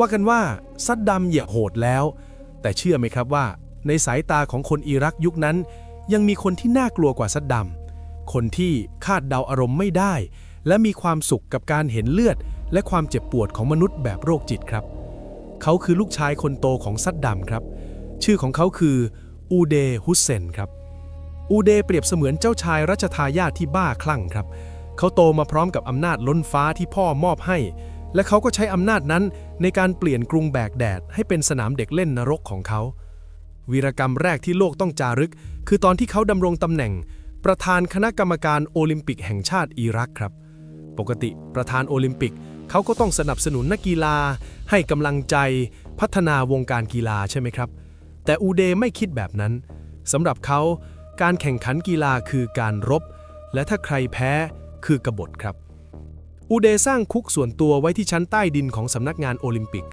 ว่ากันว่าซัดดัมเหยียโหดแล้ว แต่เชื่อไหมครับว่า ในสายตาของคนอิรักยุคนั้น ยังมีคนที่น่ากลัวกว่าซัดดัมคนที่คาดเดาอารมณ์ไม่ได้ และมีความสุขกับการเห็นเลือด และความเจ็บปวดของมนุษย์แบบโรคจิตครับ เขาคือลูกชายคนโตของซัดดัมครับ ชื่อของเขาคืออูเดฮุสเซนครับอูเดเปรียบเสมือนเจ้าชายรัชทายาทที่บ้าคลั่งครับ เขาโตมาพร้อมกับอำนาจล้นฟ้าที่พ่อมอบให้ และเขาก็ใช้อำนาจนั้นในการเปลี่ยนกรุงแบกแดด ให้เป็นสนามเด็กเล่นนรกของเขา วีรกรรมแรกที่โลกต้องจารึก คือตอนที่เขาดำรงตำแหน่ง ประธานคณะกรรมการโอลิมปิกแห่งชาติอิรักครับ ปกติประธานโอลิมปิก เขาก็ต้องสนับสนุนนักกีฬา ให้กำลังใจ พัฒนาวงการกีฬาใช่ไหมครับ แต่อูเดไม่คิดแบบนั้นสำหรับเขาการแข่งขันกีฬาคือการรบ และถ้าใครแพ้คือกบฏครับ อูเดสร้างคุกส่วนตัวไว้ที่ชั้นใต้ดินของสำนักงานโอลิมปิก